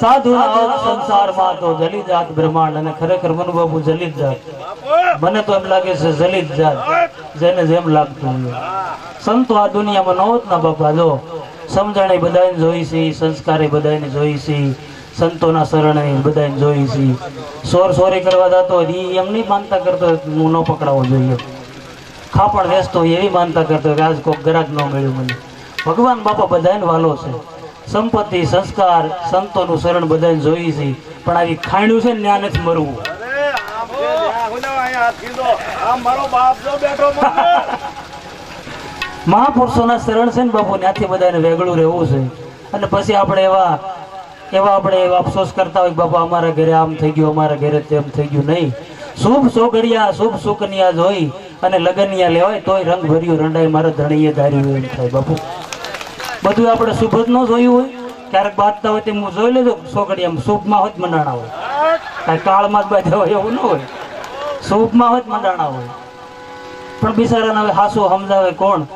સાધુ જાત બ્રહ્માંડ અને ખરેખર મનુબાબુ જલી જ જાત. મને તો એમ લાગે છે જલિત જાત, જેને જેમ લાગતું હોય. સંતો આ દુનિયામાં નહોત ના બાપા, જો સમજણે બધાને જોઈ છે, સંસ્કારે બધાને જોઈ છે. સંતોના શરણે બધાને જોઈ છે સોર સોરી કરવા જતો એ એમ નહીં માનતા કરતો હું ન પકડાવવો જોઈએ. ખાપણ વેચતો હોય એવી માનતા કરતો કે આજ કોઈક ગ્રાહક ન મળ્યું મને. ભગવાન બાપા બધાને વાલો છે. સંપત્તિ સંસ્કાર સંતોનું શરણ બધાને જોઈ છે પણ આવી ખાણ્યું છે ને ત્યાં નથી મરવું. મહાપુરુષોના શરણ છે ને બાપુ ત્યાંથી બધાને વેગળું રહેવું છે. અને પછી આપણે એવા એવા આપણે અફસોસ કરતા હોય બાપા, અમારા ઘરે આમ થઈ ગયું, અમારા ઘરે તેમ થઈ ગયું નહીં. શુભ સોગડિયા, શુભ સુકન્યા જોઈ અને લગનિયા લેવાય, તોય રંગ ભર્યું રંડાય, મારા ધણીએ ધાર્યું એમ થાય બાપુ. બધું આપણે શુભ જ ન જોયું હોય. ક્યારેક બાંધતા હોય તેમ હું જોઈ લેજો સોગડિયા શુભમાં હોત મંડાણા હોય. કાંઈ કાળમાં જ બાંધ્યા હોય એવું ન હોય. શુભમાં હોત મંડાણા હોય. પણ બિચારાને હવે હાસુ સમજાવે કોણ?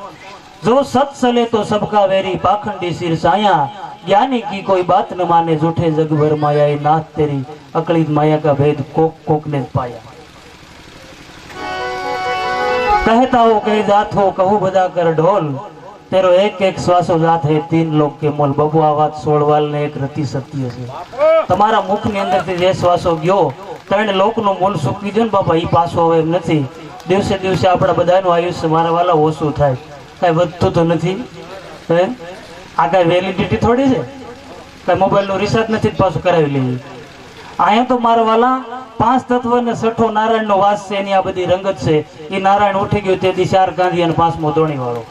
જો સત સલે તો સબકા વેરી, પાખંડી સિર સાયા જ્ઞાની की कोई बात न माने झूठे जग भर माया ये नाथ तेरी अकलित माया का भेद कोक कोक ने पाया कहता हो कही जात हो कहूँ बजा कर ढोल तेरो एक एक શ્વાસો જાત હે તીન લોક કે મોલ બબુ આ વાત સોળવાલ ને એક રતિ સત્ય છે તમારા મુખની અંદરથી જે શ્વાસો ગયો ત્રણ લોકનો મૂળ સૂકી ગયો ને બાપા એ પાછો હવે એમ નથી દિવસે દિવસે આપણા બધાનું આયુષ્ય મારા વાલા ઓછું થાય કાંઈ વધતું તો નથી હે આ કાંઈ વેલિડિટી થોડી છે? કાંઈ મોબાઈલનું રિચાર્જ નથી પાછું કરાવી લઈએ? અહીંયા તો મારા વાલા પાંચ તત્વ ને છઠ્ઠો નારાયણનો વાસ છે, એની આ બધી રંગત છે. એ નારાયણ ઉઠી ગયું, તેથી ચાર ગાંધી અને પાંચમો ધોણી વાળો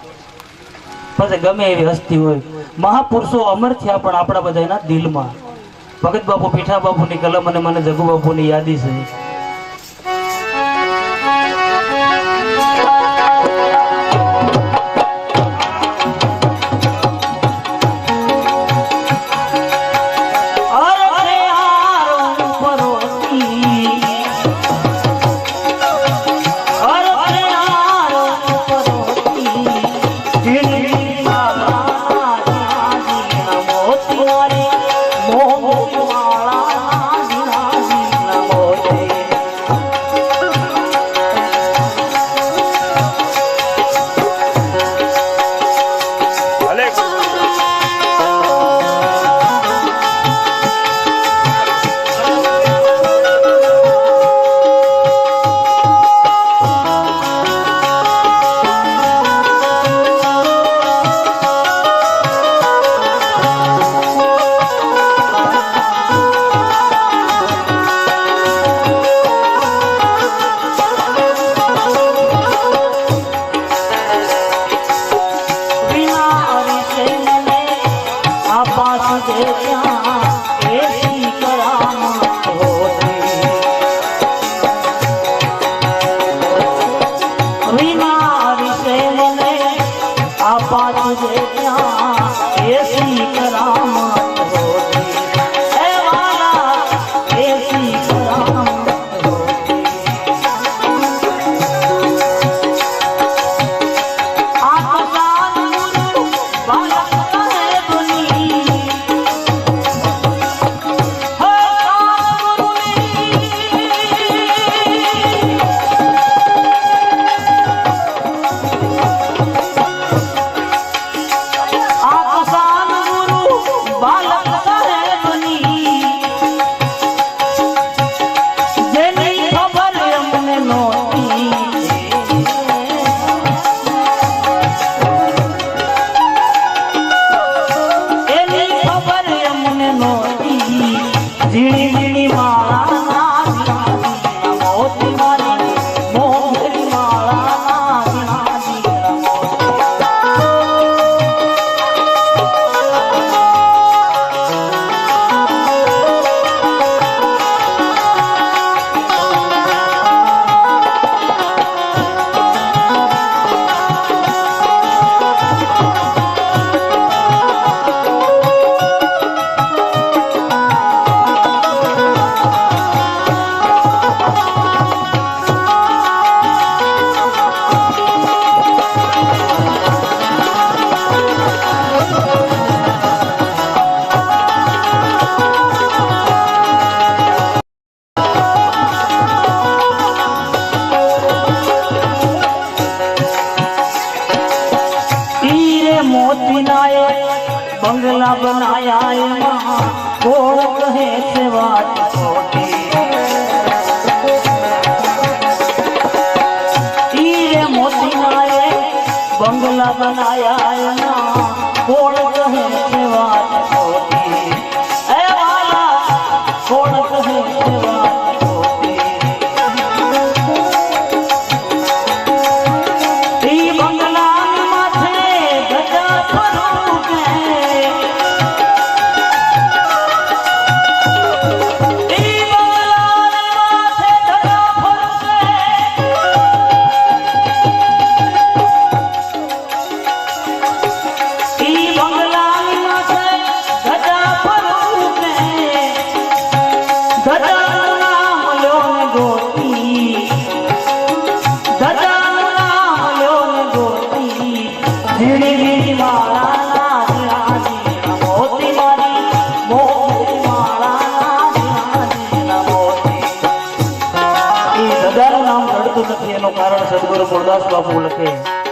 પછી ગમે એવી હસ્તી હોય. મહાપુરુષો અમર થયા પણ આપણા બધાના દિલમાં. ભગત બાપુ, પીઠા બાપુની કલમ અને મને જગુ બાપુની યાદી છે. Vala. બંગલા બનાયા એમાં કોણ કહે છે વાત ખોટી? રે મોતીના બંગલા બનાયા ઠાકોર ગુરદાસ બાપુ લખે.